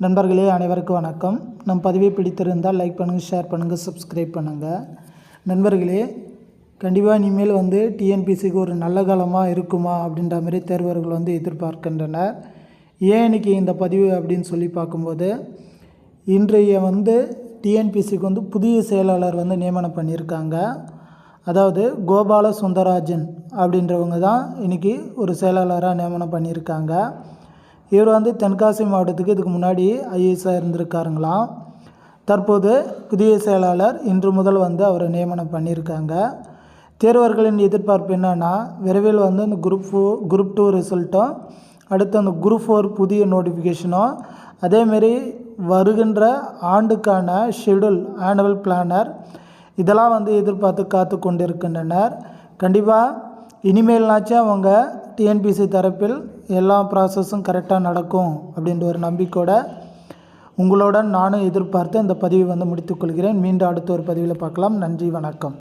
நண்பர்களே அனைவருக்கும் வணக்கம். நம் பதிவை பிடித்திருந்தால் லைக் பண்ணுங்கள் ஷேர் பண்ணுங்கள் சப்ஸ்கிரைப் பண்ணுங்கள் நண்பர்களே கண்டிப்பாக இனிமேல் வந்து டிஎன்பிசிக்கு ஒரு நல்ல காலமாக இருக்குமா அப்படின்ற மாதிரி தேர்வர்கள் வந்து எதிர்பார்க்கின்றனர். ஏன் இன்னைக்கு இந்த பதிவு அப்படின்னு சொல்லி பார்க்கும்போது இன்றைய வந்து டிஎன்பிசிக்கு வந்து புதிய செயலாளர் வந்து நியமனம் பண்ணியிருக்காங்க. அதாவது கோபால சுந்தராஜன் அப்படின்றவங்க தான் இன்றைக்கி ஒரு செயலாளராக நியமனம் பண்ணியிருக்காங்க. இவர் வந்து தென்காசி மாவட்டத்துக்கு இதுக்கு முன்னாடி ஐஏஎஸ்ஸாக இருந்திருக்காருங்களாம் தற்போது புதிய செயலாளர் இன்று முதல் வந்து அவரை நியமனம் பண்ணியிருக்காங்க. தேர்வர்களின் எதிர்பார்ப்பு என்னன்னா விரைவில் வந்து அந்த குரூப் ஃபோ குரூப் டூ ரிசல்ட்டும் அடுத்து அந்த குரூப் ஃபோர் புதிய நோட்டிஃபிகேஷனும் அதேமாரி வருகின்ற ஆண்டுக்கான ஷெடியூல் ஆனுவல் பிளானர் இதெல்லாம் வந்து எதிர்பார்த்து காத்து கொண்டிருக்கின்றனர் கண்டிப்பாக இனிமேல்னாச்சும் அவங்க டிஎன்பிசி தரப்பில் எல்லா ப்ராசஸும் கரெக்டாக நடக்கும் அப்படின்ற ஒரு நம்பிக்கையோட உங்களுடன் நானும் எதிர்பார்த்து அந்த பதிவை வந்து முடித்துக்கொள்கிறேன் மீண்டும் அடுத்த ஒரு பதிவில் பார்க்கலாம். நன்றி வணக்கம்.